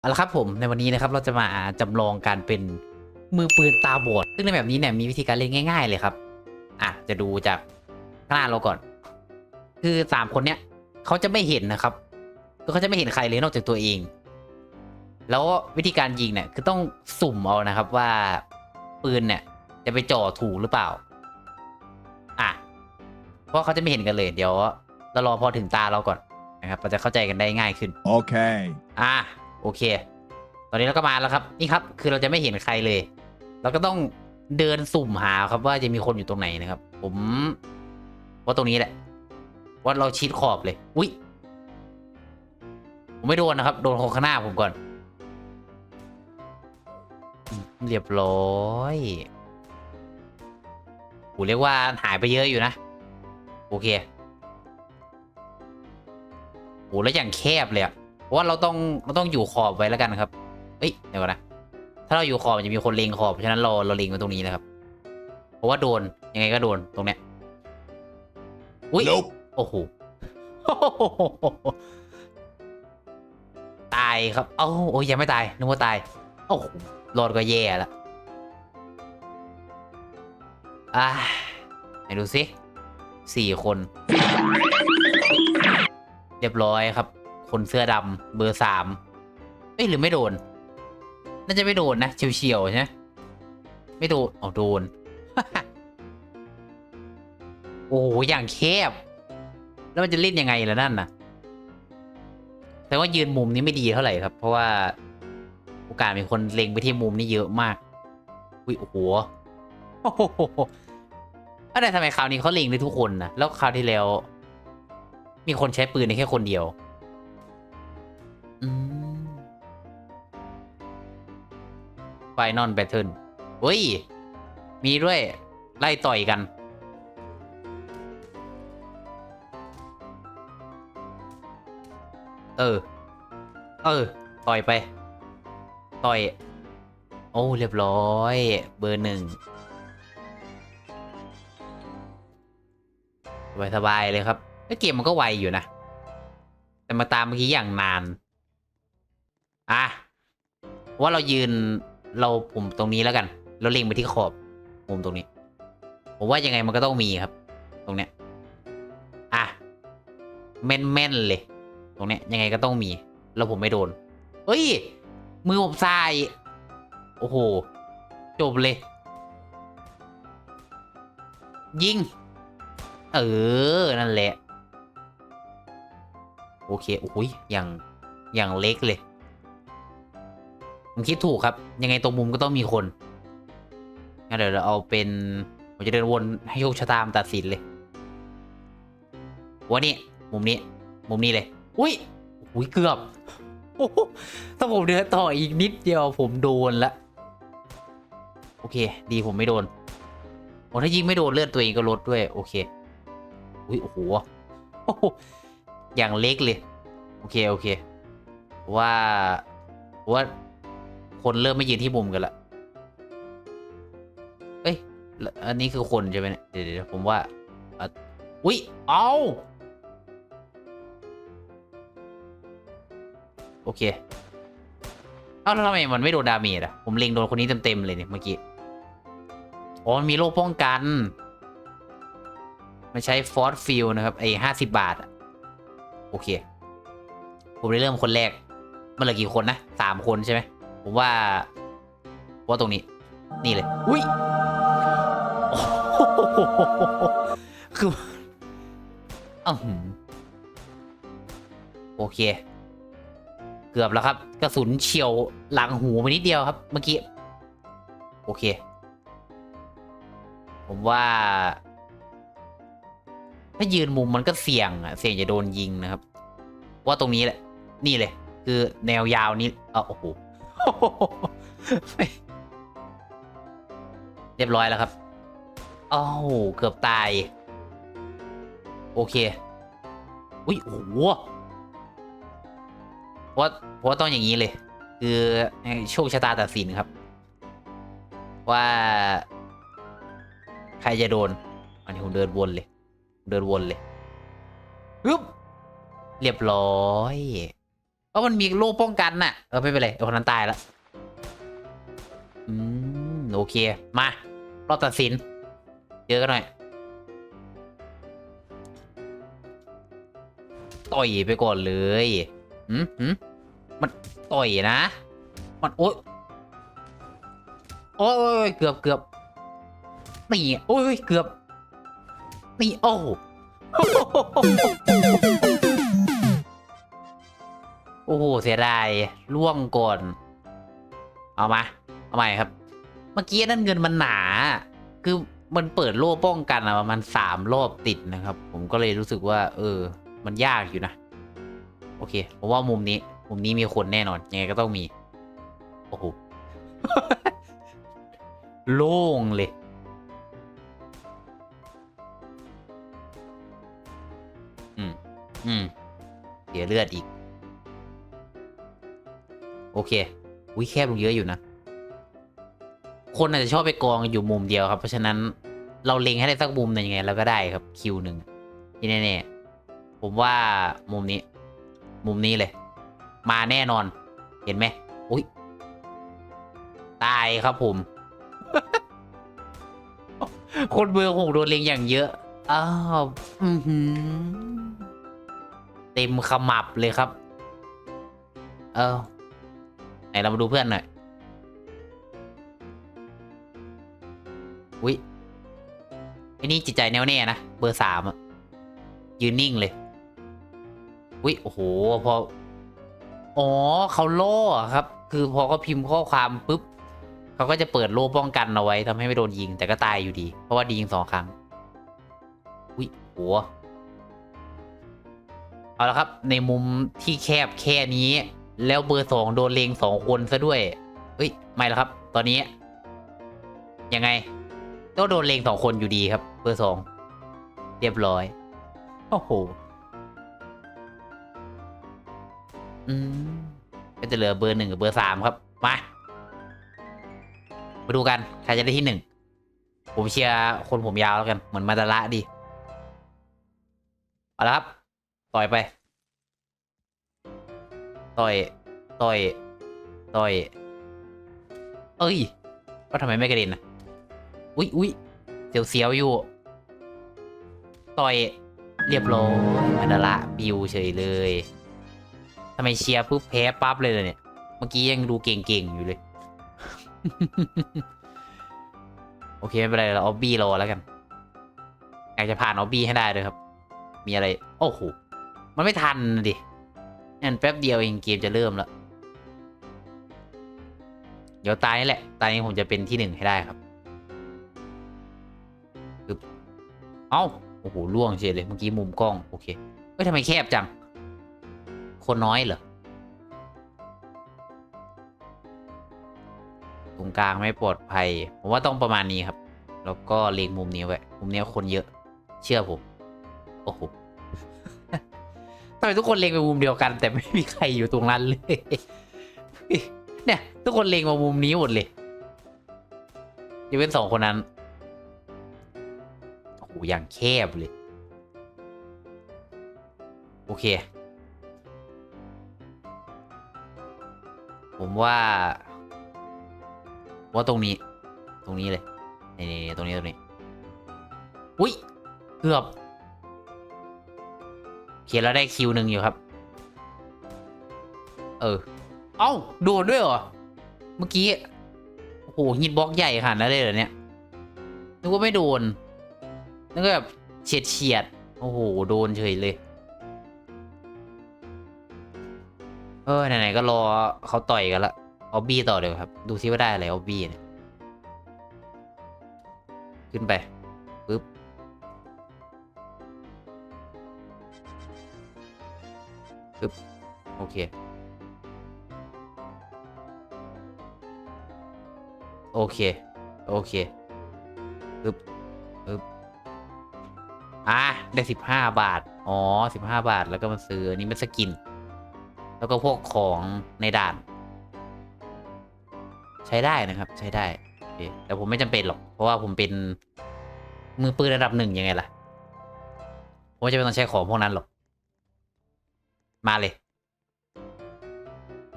เอาละครับผมในวันนี้นะครับเราจะมาจำลองการเป็นมือปืนตาบอดซึ่งในแบบนี้เนี่ยมีวิธีการเล่นง่าย ๆ เลยครับอะจะดูจากข้างหน้าเราก่อน คือสามคนเนี้ยเขาจะไม่เห็นนะครับก็เขาจะไม่เห็นใครเลยนอกจากตัวเอง แล้ววิธีการยิงเนี่ยคือต้องสุ่มเอานะครับว่าปืนเนี่ยจะไปจ่อถูกหรือเปล่าอะเพราะเขาจะไม่เห็นกันเลยเดี๋ยวเรารอพอถึงตาเราก่อนนะครับเราจะเข้าใจกันได้ง่ายขึ้น Okay. อะ โอเค ตอนนี้เราก็มาแล้วครับ นี่ครับ คือเราจะไม่เห็นใครเลย เราก็ต้องเดินสุ่มหาครับว่าจะมีคนอยู่ตรงไหนนะครับ ผมว่าตรงนี้แหละ ว่าเราชิดขอบเลย อุ้ยผมไม่โดนนะครับ โดนคนข้างหน้าผมก่อน เรียบร้อยโหเรียกว่าหายไปเยอะอยู่นะ โอเคโหแล้วอย่างแคบเลยอะ เพราะว่าเราต้องเราต้องอยู่ขอบไว้แล้วกันครับเอ้ยเดี๋ยวก่อนนะถ้าเราอยู่ขอบมันจะมีคนเลงขอบเพราะฉะนั้นเราเราเลงไว้ตรงนี้นะครับ เพราะว่าโดนยังไงก็โดนตรงเนี้ยอุ้ย Nope. โอ้โหตายครับเอ้าโอ้ยยังไม่ตายนึกว่าตายโอ้โหรอดก็แย่แล้วอ่าไหนดูสิสี่คน เรียบร้อยครับ คนเสื้อดำเบอร์สามเอ้ยหรือไม่โดน น่าจะไม่โดนนะเฉียวๆใช่ไหมไม่โดนอ๋อโดน โอ้โหอย่างแคบ แล้วมันจะเล่นยังไงล่ะนั่นน่ะ แต่ว่ายืนมุมนี้ไม่ดีเท่าไหร่ครับ เพราะว่าโอกาสมีคนเล็งไปที่มุมนี้เยอะมาก อุ้ยโอ้โหโอ้โหอะไรทำไมคราวนี้เขาเล็งได้ทุกคนนะแล้วคราวที่แล้ว มีคนใช้ปืนในแค่คนเดียว อืม Final Battle เฮ้ย มีด้วย ไล่ต่อยกัน เออ เออ ต่อยไป ต่อย โอ้ เรียบร้อย เบอร์หนึ่งสบายๆเลยครับแล้วเกมมันก็ไวอยู่นะ แต่มาตามเมื่อกี้อย่างนาน อะว่าเรายืนเราปุ่มตรงนี้แล้วกัน เราเล็งไปที่ขอบมุมตรงนี้ ผมว่ายังไงมันก็ต้องมีครับ ตรงเนี้ยอะแม่นๆเลย ตรงเนี้ยยังไงก็ต้องมี แล้วผมไม่โดนเฮ้ย มือผมทราย โอ้โห จบเลย ยิง เออ นั่นแหละ โอเค โอ้ยอย่างอย่างเล็กเลย ผมคิดถูกครับ ยังไงตรงมุมก็ต้องมีคนงั้นเดี๋ยวเราเอาเป็น ผมจะเดินวนให้โชคชะตามตัดสินเลยว่านี่มุมนี้ มุมนี้เลย อุ้ยอุ้ยเกือบโอ้โหถ้าผมเดินต่ออีกนิดเดียวผมโดนละ โอเค ดีผมไม่โดนโอ้ถ้ายิงไม่โดนเลือดตัวเองก็ลดด้วย โอเค อุ้ยโอ้โหโอ้โหอย่างเล็กเลย โอเค โอเค ว่าว่า คนเริ่มไม่ยืนที่มุมกันละเอ้ย อันนี้คือคนใช่ไหมเนี่ย เดี๋ยวผมว่าอุ้ย เอาโอเค เอ้าแล้วทำไมมันไม่โดนดาเมจอะผมเล็งโดนคนนี้เต็มๆเลยเนี่ยเมื่อกี้ อ๋อมันมีโล่ป้องกัน มันใช้ฟอร์สฟิลนะครับ ไอ้ห้าสิบบาทอะโอเค ผมได้เริ่มคนแรก มันเหลือกี่คนนะสามคนใช่ไหม ผมว่าว่าตรงนี้ นี่เลย อุ้ยโอ้โหคืออือหือโอเค เกือบแล้วครับ กระสุนเฉียวหลังหูไปนิดเดียวครับ เมื่อกี้ โอเค ผมว่า ถ้ายืนมุมมันก็เสี่ยงอะเสี่ยงจะโดนยิงนะครับ ว่าตรงนี้แหละ นี่เลย คือแนวยาวนี้เออโอ้โห เรียบร้อยแล้วครับอ้าวเกือบตาย โอเค อุ้ยโอ้โหเพราะเพราะว่าต้องอย่างนี้เลย คือโชคชะตาตัดสินครับ ว่า ใครจะโดน อันนี้ผมเดินวนเลย เดินวนเลยปึ๊บเรียบร้อย เพราะมันมีโล่ป้องกันน่ะ เออไม่เป็นไรคนนั้นตายแล้วอืมโอเค มารอบตัดสิน เจอกันหน่อย ต่อยไปก่อนเลยหืมหืมมันต่อยนะ มันโอ๊ยโอ้ยเกือบเกือบนี่โอ้ยเกือบนี่โอ้ โอ้โหเสียดายล่วงก่อน เอามา เอาใหม่ครับ เมื่อกี้นั่นเงินมันหนา คือมันเปิดโล่ป้องกันอะประมาณสามรอบติดนะครับ ผมก็เลยรู้สึกว่า เออ มันยากอยู่นะ โอเคผมว่ามุมนี้ มุมนี้มีคนแน่นอน ยังไงก็ต้องมี โอ้โห โล่งเลยอืมอืมเสียเลือดอีก โอเควิแคบลงเยอะอยู่นะ คนอาจจะชอบไปกองอยู่มุมเดียวครับ เพราะฉะนั้นเราเล็งให้ได้สักมุมหนึ่งยังไงเราก็ได้ครับคิวหนึ่งที่แน่ๆผมว่ามุมนี้ มุมนี้เลย มาแน่นอน เห็นไหมอุ้ยตายครับผม คนเบอร์หกโดนเล็งอย่างเยอะอ้าวอือหือเต็มขมับเลยครับ เออ ไหนเรามาดูเพื่อนหน่อย อุ้ยไอ้นี่จิตใจแน่วแน่นะ เบอร์สามอะยืนนิ่งเลย อุ้ยโอ้โห พอ อ๋อเขาโล่อครับ คือพอเขาพิมพ์ข้อความปุ๊บเขาก็จะเปิดโล่ป้องกันเอาไว้ทำให้ไม่โดนยิงแต่ก็ตายอยู่ดี เพราะว่าดียิงสองครั้ง อุ้ยโหเอาละครับ ในมุมที่แคบแค่นี้ แล้วเบอร์สองโดนเลงสองคนซะด้วย เอ้ย ไม่แล้วครับ ตอนนี้ ยังไง ก็โดนเลงสองคนอยู่ดีครับ เบอร์สองเรียบร้อย โอ้โห อืม ก็จะเหลือเบอร์หนึ่งกับเบอร์สามครับ มา มาดูกัน ใครจะได้ที่หนึ่ง ผมเชียร์คนผมยาวแล้วกัน เหมือนมาตาระดี เอาละครับ ต่อยไป ต่อย ต่อย ต่อย เอ้ยว่าทำไมไม่กระเด็นนะอุ๊ยอุ๊ยเสียวเสียวอยู่ ต่อย เรียบร้อยมาดาระปิวเฉยเลยทำไมเชียร์ปุ๊บแพ้ปั๊บเลยเนี่ย เมื่อกี้ยังดูเก่งๆอยู่เลย โอเค ไม่เป็นไรเราออบบี้รอแล้วกันอยากจะผ่านออบบี้ให้ได้เลยครับ มีอะไร โอ้โห มันไม่ทันดิ นั่นแป๊บเดียวเองเกมจะเริ่มแล้ว เดี๋ยวตายนี่แหละ ตายนี้ผมจะเป็นที่หนึ่งให้ได้ครับปึ๊บเอ้า โอ้โหล่วงเฉยเลย เมื่อกี้มุมกล้อง โอเค เฮ้ยทำไมแคบจัง คนน้อยเหรอ ตรงกลางไม่ปลอดภัย ผมว่าต้องประมาณนี้ครับ แล้วก็เล็งมุมนี้ไว้ มุมนี้คนเยอะ เชื่อผม โอ้โห ทำไมทุกคนเล็งไปมุมเดียวกัน แต่ไม่มีใครอยู่ตรงนั้นเลย เนี่ย ทุกคนเล็งมามุมนี้หมดเลยยกเว้นสองคนนั้นโอ้โหอย่างแคบเลย โอเค ผมว่า ว่าตรงนี้ ตรงนี้เลยนี่ตรงนี้ตรงนี้ อุ้ย เกือบ เขียนแล้วได้คิวหนึ่งอยู่ครับ เออ เอ้า โดนด้วยเหรอ เมื่อกี้ โอ้โหฮิตบล็อกใหญ่ขนาดนั้นเลยเหรอเนี่ย นึกว่าไม่โดน นึกว่าแบบเฉียดเฉียด โอ้โห โดนเฉยเลย เออ ไหนๆ ก็รอเขาต่อยกันละ ออบบี้ต่อเดี๋ยวครับ ดูซิว่าได้อะไรออบบี้เนี่ย ขึ้นไป ปึ๊บโอเค โอเค โอเคปึ๊บปึ๊บอะได้สิบห้าบาท อ๋อสิบห้าบาทแล้วก็มาซื้ออันนี้เป็นสกิน แล้วก็พวกของในด่าน ใช้ได้นะครับ ใช้ได้แต่ผมไม่จำเป็นหรอก เพราะว่าผมเป็นมือปืนระดับหนึ่งยังไงล่ะ ผมจะไม่ต้องใช้ของพวกนั้นหรอก มาเลย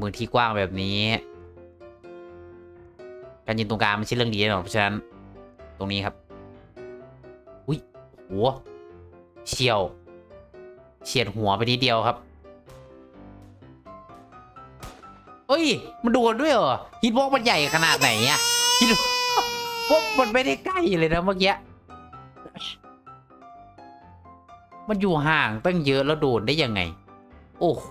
มือที่กว้างแบบนี้ การยืนตรงกลางไม่ใช่เรื่องดีแน่นอนเพราะฉะนั้น ตรงนี้ครับ อุ้ยโหเฉียวเฉียดหัวไปนิดเดียวครับ เอ้ย มันโดนด้วยเหรอฮิตบ็อกมันใหญ่ขนาดไหนอะฮิตบ็อกมันไม่ได้ใกล้เลยนะเมื่อกี้ มันอยู่ห่างตั้งเยอะแล้วโดนได้ยังไง โอ้โห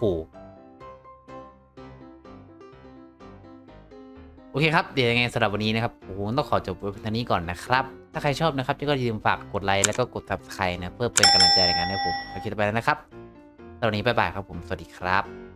โอเคครับ เดี๋ยวยังไงสำหรับวันนี้นะครับ โอ้โห ต้องขอจบไว้เพียงเท่านี้ก่อนนะครับ ถ้าใครชอบนะครับก็อย่าลืมฝากกดไลค์แล้วก็กด subscribe นะ เพื่อเป็นกำลังใจในการให้ผมทำคลิปต่อไปนะครับตอนนี้บ๊ายบายครับผม สวัสดีครับ